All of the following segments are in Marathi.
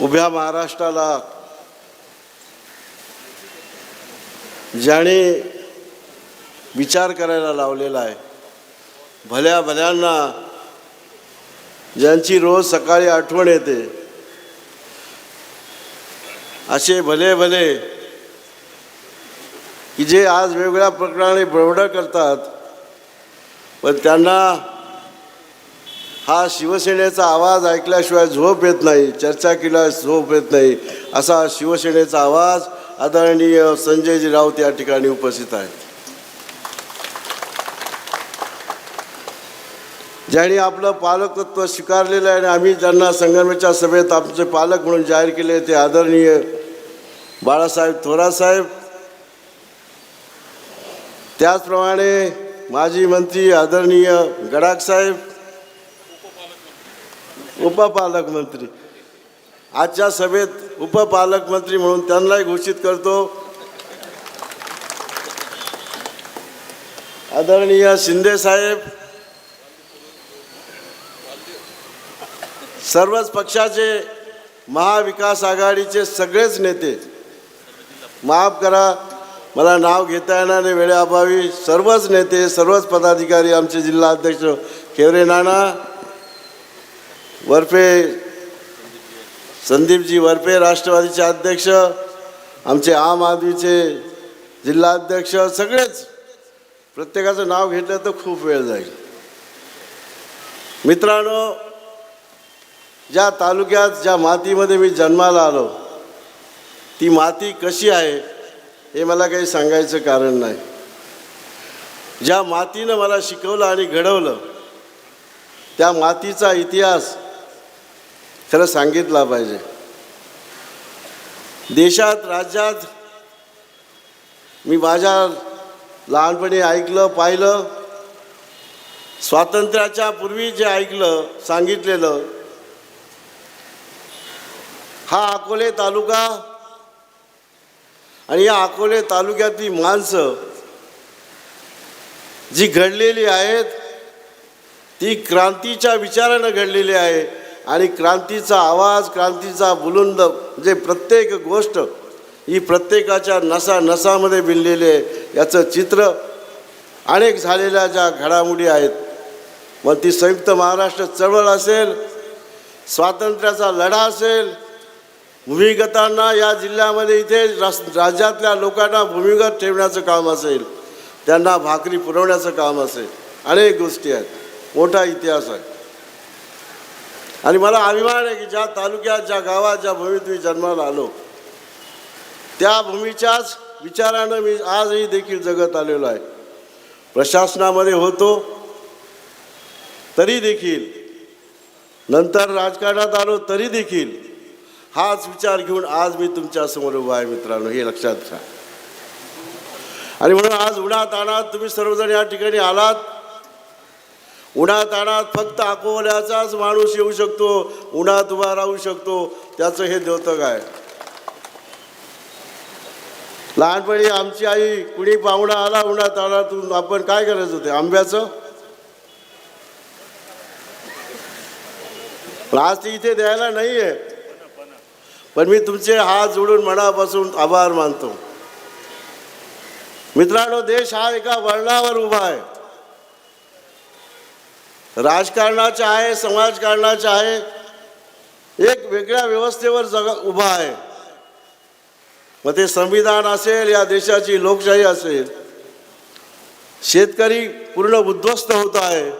उभ्या महाराष्ट्राला ज्याने विचार करायला लावलेला आहे भल्या भल्यांना ज्यांची रोज सकाळी आठवण येते असे भले भले की जे आज वेगवेगळ्या प्रकाराने बरवडा करतात पण त्यांना हा शिवसेनेचा आवाज ऐकल्याशिवाय झोप येत नाही चर्चा केल्यास झोप येत नाही असा शिवसेनेचा आवाज आदरणीय संजयजी राऊत या ठिकाणी उपस्थित आहेत. ज्यांनी आपलं पालकत्व स्वीकारलेलं आहे आणि आम्ही ज्यांना संगमेच्या सभेत आमचे पालक म्हणून जाहीर केले ते आदरणीय बाळासाहेब थोरासाहेब त्याचप्रमाणे माजी मंत्री आदरणीय गडाख साहेब उपपालकमंत्री आजच्या सभेत उपपालकमंत्री म्हणून त्यांनाही घोषित करतो. आदरणीय शिंदे साहेब सर्वच पक्षाचे महाविकास आघाडीचे सगळेच नेते माफ करा मला नाव घेता येणार नाही वेळेअभावी सर्वच नेते सर्वच पदाधिकारी आमचे जिल्हा अध्यक्ष खेवरे नाना वरपे संदीपजी वरपे राष्ट्रवादीचे अध्यक्ष आमचे आम आदमीचे जिल्हाध्यक्ष सगळेच. प्रत्येकाचं नाव घेतलं तर खूप वेळ जाईल. मित्रांनो ज्या तालुक्यात ज्या मातीमध्ये मी जन्माला आलो ती माती कशी आहे? हे मला काही सांगायचं कारण नाही. ज्या मातीनं मला शिकवलं आणि घडवलं त्या मातीचा इतिहास खरं सांगितला पाहिजे. देशात राज्यात मी माझ्या लहानपणी ऐकलं पाहिलं. स्वातंत्र्याच्या पूर्वी जे ऐकलं सांगितलेलं हा अकोले तालुका आणि या अकोले तालुक्यातली माणसं जी घडलेली आहेत ती क्रांतीच्या विचारानं घडलेली आहे. आणि क्रांतीचा आवाज क्रांतीचा बुलुंद म्हणजे प्रत्येक गोष्ट ही प्रत्येकाच्या नसा नसामध्ये बिनलेली आहे. याचं चित्र अनेक झालेल्या ज्या घडामोडी आहेत मग ती संयुक्त महाराष्ट्र चळवळ असेल स्वातंत्र्याचा लढा असेल भूमिगतांना या जिल्ह्यामध्ये इथे रास राज्यातल्या लोकांना भूमिगत ठेवण्याचं काम असेल त्यांना भाकरी पुरवण्याचं काम असेल अनेक गोष्टी आहेत. मोठा इतिहास आहे. आणि मला अभिमान आहे की ज्या तालुक्यात ज्या गावात ज्या भूमीत मी जन्माला आलो त्या भूमीच्याच विचारानं मी आजही देखील जगत आलेलो आहे. प्रशासनामध्ये होतो तरी देखील नंतर राजकारणात आलो तरी देखील हाच विचार घेऊन आज मी तुमच्यासमोर उभा आहे मित्रांनो. हे लक्षात घ्या. आणि म्हणून आज उन्हात आणत तुम्ही सर्वजण या ठिकाणी आलात. उन्हात आणत फक्त अकोल्याचाच माणूस येऊ शकतो उन्हात उभा राहू शकतो त्याचं हे द्योतक आहे. लहानपणी आमची आई कुणी पाहुणा आला उन्हात आला तू आपण काय करायचं होते? आंब्याचं? पण आज ती इथे द्यायला नाही आहे पण मी तुमचे हात जोडून मनापासून आभार मानतो. मित्रांनो देश हा एका वळणावर उभा आहे. राजकारणाचा आहे समाजकारणाचा आहे एक वेगळ्या व्यवस्थेवर जग उभा आहे. मग ते संविधान असेल या देशाची लोकशाही असेल शेतकरी पूर्ण उद्ध्वस्त होत आहे.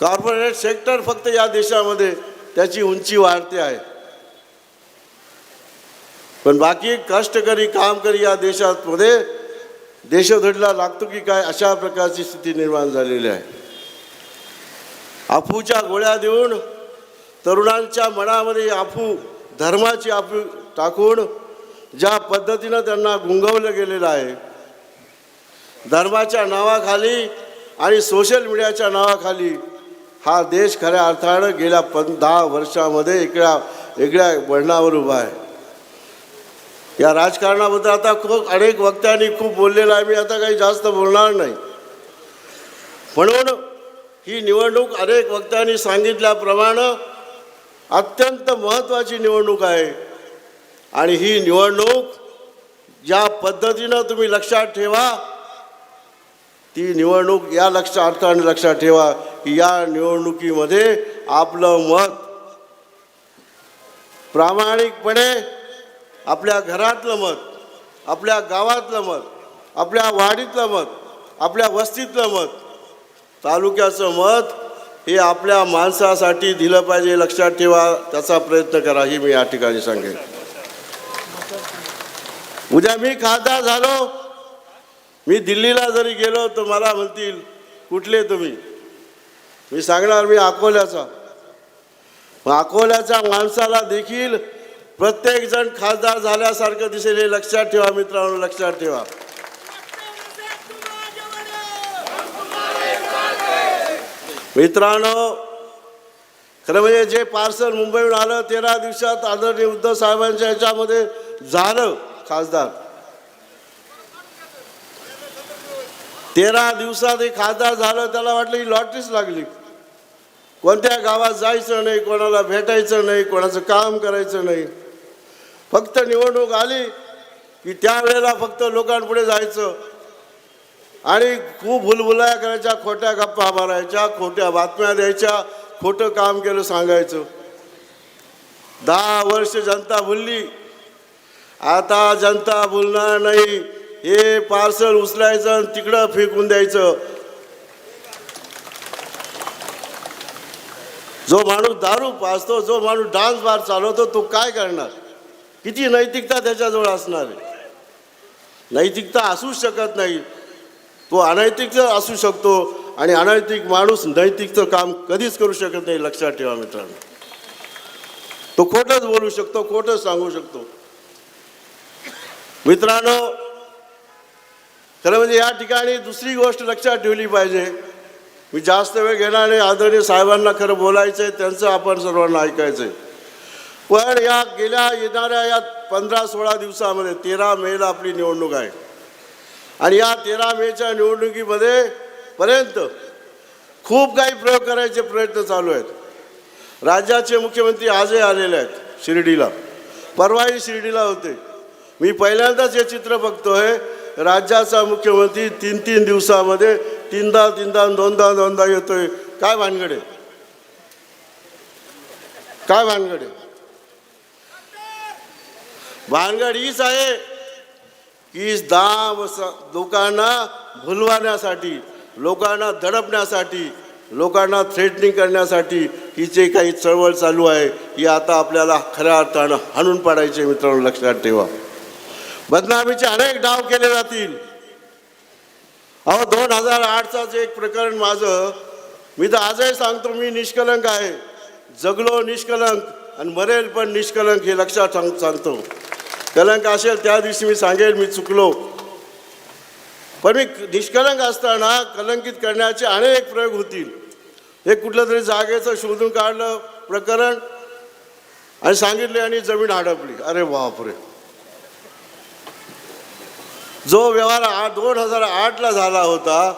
कॉर्पोरेट सेक्टर फक्त या देशामध्ये त्याची उंची वाढते आहे. पण बाकी कष्टकरी कामकरी या देशामध्ये. देशधडीला लागतो की काय अशा प्रकारची स्थिती निर्माण झालेली आहे. अफूच्या गोळ्या देऊन तरुणांच्या मनामध्ये अफू धर्माची अफू टाकून ज्या पद्धतीनं त्यांना गुंगवलं गेलेलं आहे धर्माच्या नावाखाली आणि सोशल मीडियाच्या नावाखाली हा देश खऱ्या अर्थानं गेल्या पं दहा वर्षामध्ये इकड्या वेगळ्या वळणावर उभा आहे. या राजकारणाबद्दल आता खूप अनेक वक्त्यांनी खूप बोललेलं आहे. मी आता काही जास्त बोलणार नाही. म्हणून ही निवडणूक अनेक वक्त्यांनी सांगितल्याप्रमाणे अत्यंत महत्त्वाची निवडणूक आहे. आणि ही निवडणूक ज्या पद्धतीनं तुम्ही लक्षात ठेवा ती निवडणूक या लक्षात अर्थाने लक्षात ठेवा की या निवडणुकीमध्ये आपलं मत प्रामाणिकपणे आपल्या घरातलं मत आपल्या गावातलं मत आपल्या वाडीतलं मत आपल्या वस्तीतलं मत. तालुक्याचं मत हे आपल्या माणसासाठी दिलं पाहिजे लक्षात ठेवा त्याचा प्रयत्न करा ही मी या ठिकाणी सांगेन. उद्या मी खासदार झालो. मी दिल्लीला जरी गेलो तर मला म्हणतील कुठले तुम्ही? मी सांगणार मी अकोल्याचा. मग अकोल्याच्या माणसाला देखील प्रत्येक जण खासदार झाल्यासारखं दिसेल हे लक्षात ठेवा मित्रांनो लक्षात ठेवा. मित्रांनो खरं म्हणजे जे पार्सल मुंबईहून आलं तेरा दिवसात आदरणीय उद्धव साहेबांच्या ह्याच्यामध्ये झालं खासदार. तेरा दिवसात हे खासदार झालं त्याला वाटलं ही लॉटरीच लागली. कोणत्या गावात जायचं नाही कोणाला भेटायचं नाही कोणाचं काम करायचं नाही. फक्त निवडणूक आली की त्यावेळेला फक्त लोकांपुढे जायचं. आणि खूप भुलभुलाया करायच्या खोट्या गप्पा मारायच्या खोट्या बातम्या द्यायच्या खोटं काम केलं सांगायचं. दहा वर्ष जनता भुलली. आता जनता भुलणार नाही. हे पार्सल उचलायचं आणि तिकडं फेकून द्यायचं. जो माणूस दारू पाचतो जो माणूस डान्स बार चालवतो तो काय करणार? किती नैतिकता त्याच्याजवळ असणार आहे? नैतिकता असूच शकत नाही. तो अनैतिक असू शकतो आणि अनैतिक माणूस नैतिकचं काम कधीच करू शकत नाही लक्षात ठेवा मित्रांनो. तो खोटंच बोलू शकतो खोटंच सांगू शकतो. मित्रांनो खरं म्हणजे या ठिकाणी दुसरी गोष्ट लक्षात ठेवली पाहिजे. मी जास्त वेळ घेणार नाही. आदरणीय साहेबांना खरं बोलायचं आहे त्यांचं आपण सर्वांना ऐकायचं आहे पण या गेल्या येणाऱ्या या पंधरा सोळा दिवसामध्ये तेरा मेला आपली निवडणूक आहे. आणि या तेरा मेच्या निवडणुकीमध्ये पर्यंत खूप काही प्रयोग करायचे प्रयत्न चालू आहेत. राज्याचे मुख्यमंत्री आजही आलेले आहेत शिर्डीला. परवाही शिर्डीला होते. मी पहिल्यांदाच हे चित्र बघतोय. राज्याचा मुख्यमंत्री तीन तीन दिवसामध्ये तीनदा तीनदा दोनदा दोनदा येतोय. काय भानगडे काय भानगडे भानगड हीच आहे. की दाम लोकांना भुलवण्यासाठी लोकांना दडपण्यासाठी लोकांना थ्रेटनिंग करण्यासाठी ही जे काही चळवळ चालू आहे. ही आता आपल्याला खऱ्या अर्थानं हाणून पाडायचे मित्रांनो लक्षात ठेवा. बदनामीचे अनेक डाव केले जातील. अहो दोन हजार आठचा जे एक प्रकरण माझं मी तर आजही सांगतो मी निष्कलंक आहे. जगलो निष्कलंक आणि मरेल पण निष्कलंक हे लक्षात सांग सांगतो. कलंक असेल त्या दिवशी मी सांगेल मी चुकलो. पण मी निष्कलंक असताना कलंकित करण्याचे अनेक प्रयोग होतील. हे कुठलं तरी जागेचं शोधून काढलं प्रकरण. आणि सांगितले आणि जमीन हडपली. अरे बापरे. जो व्यवहार दोन हजार आठला झाला होता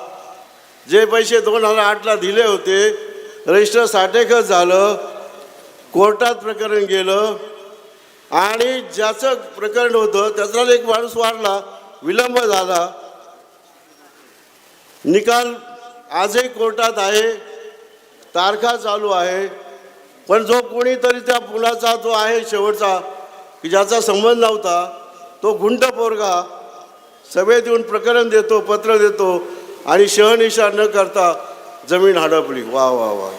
जे पैसे दोन हजार आठला दिले होते रजिस्टर साठेखत झालं कोर्टात प्रकरण गेलं आणि ज्याचं प्रकरण होतं त्याचा एक माणूस वाढला विलंब झाला. निकाल आजही कोर्टात आहे तारखा चालू आहे. पण जो कोणीतरी त्या मुलाचा जो आहे शेवटचा की ज्याचा संबंध नव्हता तो गुंड पोरगा सभेत येऊन प्रकरण देतो पत्र देतो आणि शहनिशा न करता जमीन हडपली. वा वा वा.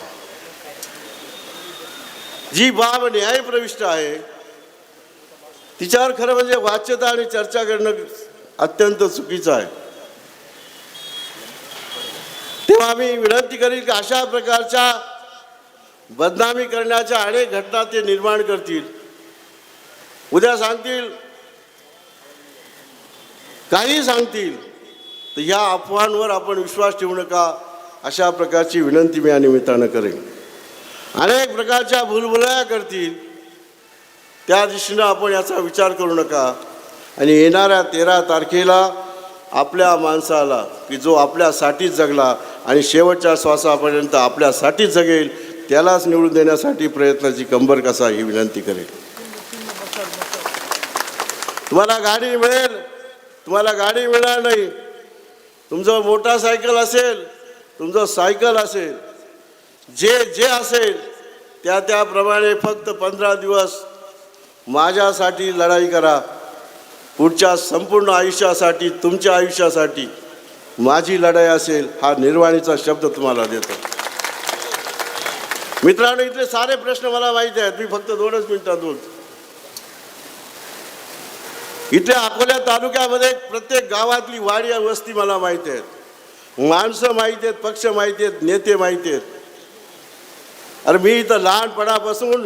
जी बाब न्यायप्रविष्ट आहे तिच्यावर खरं म्हणजे वाच्यता आणि चर्चा करणं अत्यंत चुकीचं आहे. तेव्हा मी विनंती करील की अशा प्रकारच्या बदनामी करण्याच्या अनेक घटना ते निर्माण करतील. उद्या सांगतील काही सांगतील तर या अफवांवर आपण विश्वास ठेवू नका अशा प्रकारची विनंती मी या निमित्तानं करेन. अनेक प्रकारच्या भुलभुलया करतील त्या दृष्टीनं आपण याचा विचार करू नका. आणि येणाऱ्या तेरा तारखेला आपल्या माणसाला की जो आपल्यासाठीच जगला आणि शेवटच्या श्वासापर्यंत आपल्यासाठीच जगेल त्यालाच निवडून देण्यासाठी प्रयत्नाची कंबर कसा ही विनंती करेल. तुम्हाला गाडी मिळेल. तुम्हाला गाडी मिळणार नाही. तुमचं मोटारसायकल असेल तुमचं सायकल असेल जे जे असेल त्या त्याप्रमाणे फक्त पंधरा दिवस माझ्यासाठी लढाई करा. पुढच्या संपूर्ण आयुष्यासाठी तुमच्या आयुष्यासाठी माझी लढाई असेल हा निर्वाणीचा शब्द तुम्हाला देतो. मित्रांनो इथले सारे प्रश्न मला माहिती आहेत. मी फक्त दोनच मिनिटात बोलतो. इथल्या अकोल्या तालुक्यामध्ये प्रत्येक गावातली वाडी वस्ती मला माहिती आहेत. माणसं माहिती आहेत पक्ष माहिती आहेत नेते माहिती आहेत. अरे मी इथं लहानपणापासून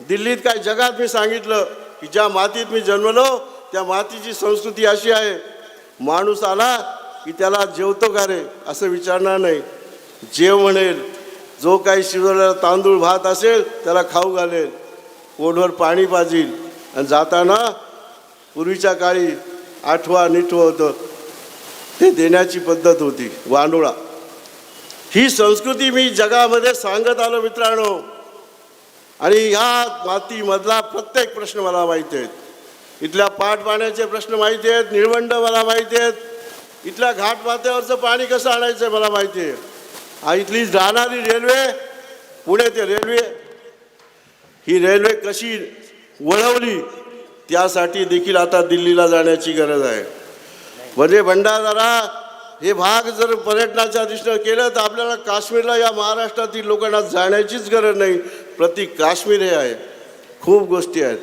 दिल्लीत काय जगात मी सांगितलं की ज्या मातीत मी जन्मलो त्या मातीची संस्कृती अशी आहे. माणूस आला की त्याला जेवतो का रे? असं विचारणार नाही. जेव म्हणेल जो काही शिजवलेला तांदूळ भात असेल त्याला खाऊ घालेल. पोटभर पाणी पाजील. आणि जाताना पूर्वीच्या काळी आठवा निठवं होतं. ते देण्याची पद्धत होती. वांडोळा. ही संस्कृती मी जगामध्ये सांगत आलो मित्रांनो. आणि ह्या मातीमधला प्रत्येक प्रश्न मला माहिती आहेत. इथल्या पाटपाण्याचे प्रश्न माहिती आहेत निळवंड मला माहिती आहेत इथल्या घाट पाणी कसं आणायचं मला माहिती आहे. आणि इथली जाणारी रेल्वे पुणे ते रेल्वे ही रेल्वे कशी वळवली त्यासाठी देखील आता दिल्लीला जाण्याची गरज आहे. म्हणजे भंडारा हे भाग जर पर्यटनाच्या दृष्टीनं केलं तर आपल्याला काश्मीरला या महाराष्ट्रातील लोकांना जाण्याचीच गरज नाही. प्रति काश्मीर हे आहे. खूप गोष्टी आहेत.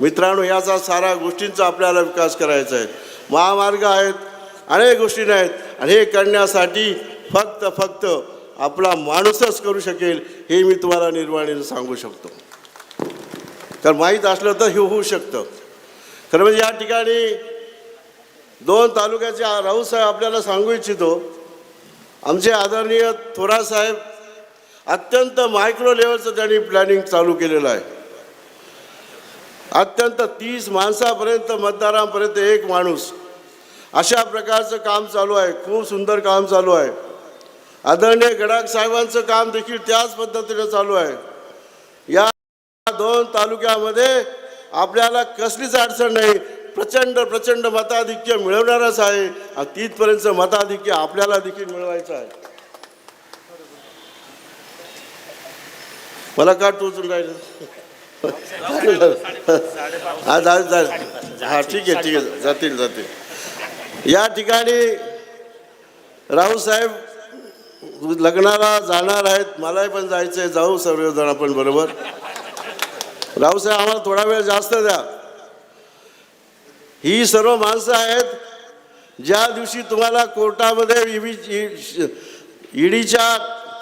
मित्रांनो याचा सारा गोष्टींचा आपल्याला विकास करायचा आहे. महामार्ग आहेत अनेक गोष्टी आहेत आणि हे करण्यासाठी फक्त फक्त आपला माणूसच करू शकेल हे मी तुम्हाला निर्वाणीनं सांगू शकतो. कारण माहीत असलं तर हे होऊ शकतं. खरं म्हणजे या ठिकाणी दोन तालुक्याचे राऊत साहेब आपल्याला सांगू इच्छितो. आमचे आदरणीय थोरासाहेब अत्यंत मायक्रो लेवलचं त्यांनी प्लॅनिंग चालू केलेलं आहे. अत्यंत तीस माणसापर्यंत मतदारांपर्यंत एक माणूस. अशा प्रकारचं काम चालू आहे. खूप सुंदर काम चालू आहे. आदरणीय गडाख साहेबांचं काम देखील त्याच पद्धतीनं चालू आहे. या दोन तालुक्यामध्ये आपल्याला कसलीच अडचण नाही. प्रचंड प्रचंड मताधिक्य मिळवणारच आहे आणि तिथपर्यंत मताधिक्य आपल्याला देखील मिळवायचं आहे. मला का टोचून राहिलं? हा जा हा ठीक आहे ठीक आहे. जातील जातील. या ठिकाणी राऊत साहेब लग्नाला जाणार आहेत. मलाही पण जायचं आहे जाऊ सर्वजण आपण बरोबर. रावसाहेब आम्हाला थोडा वेळ जास्त द्या. ही सर्व माणसं आहेत ज्या दिवशी तुम्हाला कोर्टामध्ये ईडीच्या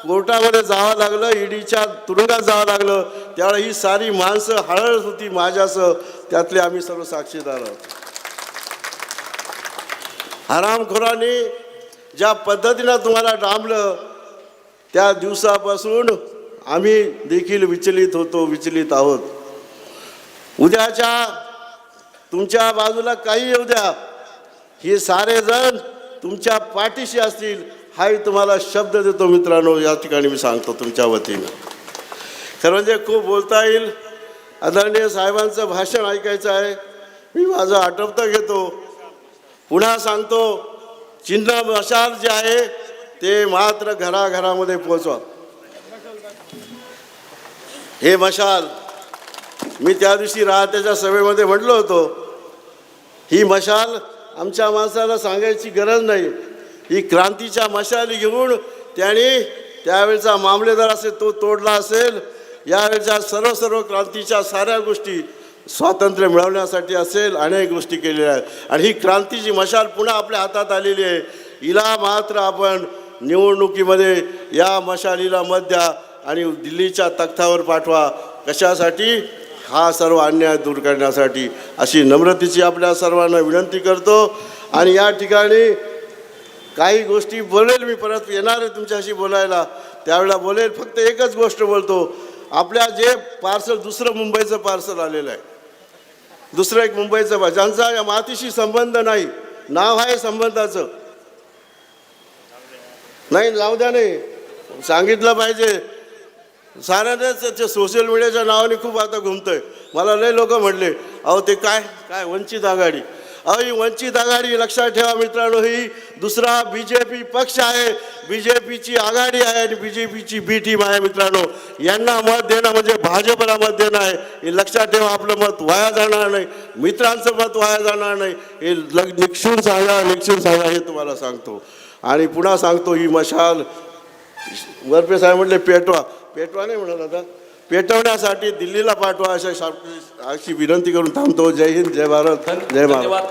कोर्टामध्ये जावं लागलं ईडीच्या तुरुंगात जावं लागलं त्यावेळी ही सारी माणसं हळहळत होती माझ्यासह. त्यातले आम्ही सर्व साक्षीदार आहोत. हरामखोरांनी ज्या पद्धतीनं तुम्हाला डांबलं त्या दिवसापासून आम्ही देखील विचलित होतो विचलित आहोत. उद्याच्या तुमच्या बाजूला काही येऊ द्या. हे सारे जण तुमच्या पाठीशी असतील. हाही तुम्हाला शब्द देतो मित्रांनो. या ठिकाणी मी सांगतो तुमच्या वतीनं. खरं म्हणजे खूप बोलता येईल. आदरणीय साहेबांचं भाषण ऐकायचं आहे. मी माझं आटोपतं घेतो. पुन्हा सांगतो चिन्ह मशाल जे आहे ते मात्र घराघरामध्ये पोचवा. हे मशाल मी त्या दिवशी राहत्याच्या सभेमध्ये म्हटलो होतो ही मशाल आमच्या माणसाला सांगायची गरज नाही. ही क्रांतीच्या मशाली घेऊन त्याने त्यावेळचा मामलेदार असेल तो तोडला असेल यावेळच्या सर्व सर्व क्रांतीच्या साऱ्या गोष्टी स्वातंत्र्य मिळवण्यासाठी असेल अनेक गोष्टी केलेल्या आहेत. आणि ही क्रांतीची मशाल पुन्हा आपल्या हातात आलेली आहे. हिला मात्र आपण निवडणुकीमध्ये या मशालीला मत द्या आणि दिल्लीच्या तख्तावर पाठवा. कशासाठी? हा सर्व अन्याय दूर करण्यासाठी अशी नम्रतेची आपल्या सर्वांना विनंती करतो. आणि या ठिकाणी काही गोष्टी बोलेल मी परत येणार आहे तुमच्याशी बोलायला. त्यावेळेला बोलेल फक्त एकच गोष्ट बोलतो. आपल्या जे पार्सल दुसरं मुंबईचं पार्सल आलेलं आहे. दुसरं एक मुंबईचं ज्यांचा या मातीशी संबंध नाही नाव आहे संबंधाचं. नाही लावू द्या नाही. सांगितलं पाहिजे. साऱ्यानेच ते सोशल मीडियाच्या नावाने खूप आता घुमतंय. मला लय लोक म्हणले अहो ते काय? काय? वंचित आघाडी. अहो ही वंचित आघाडी लक्षात ठेवा मित्रांनो ही दुसरा बी जे पी पक्ष आहे. बी जे पीची आघाडी आहे आणि बी जे पीची बी टीम आहे मित्रांनो. यांना मत देणं म्हणजे भाजपला मत देणं आहे. हे लक्षात ठेवा आपलं मत वाया जाणार नाही. मित्रांचं मत वाया जाणार नाही. हे लग निक्षून सांगा निक्षून सांगा हे तुम्हाला सांगतो. आणि पुन्हा सांगतो ही मशाल वरपे साहेब म्हटले पेटवा. पेटवा नाही म्हणत आता पेटवण्यासाठी दिल्लीला पाठवा अशा अशी विनंती करून थांबतो. जय हिंद जय भारत जय खासदार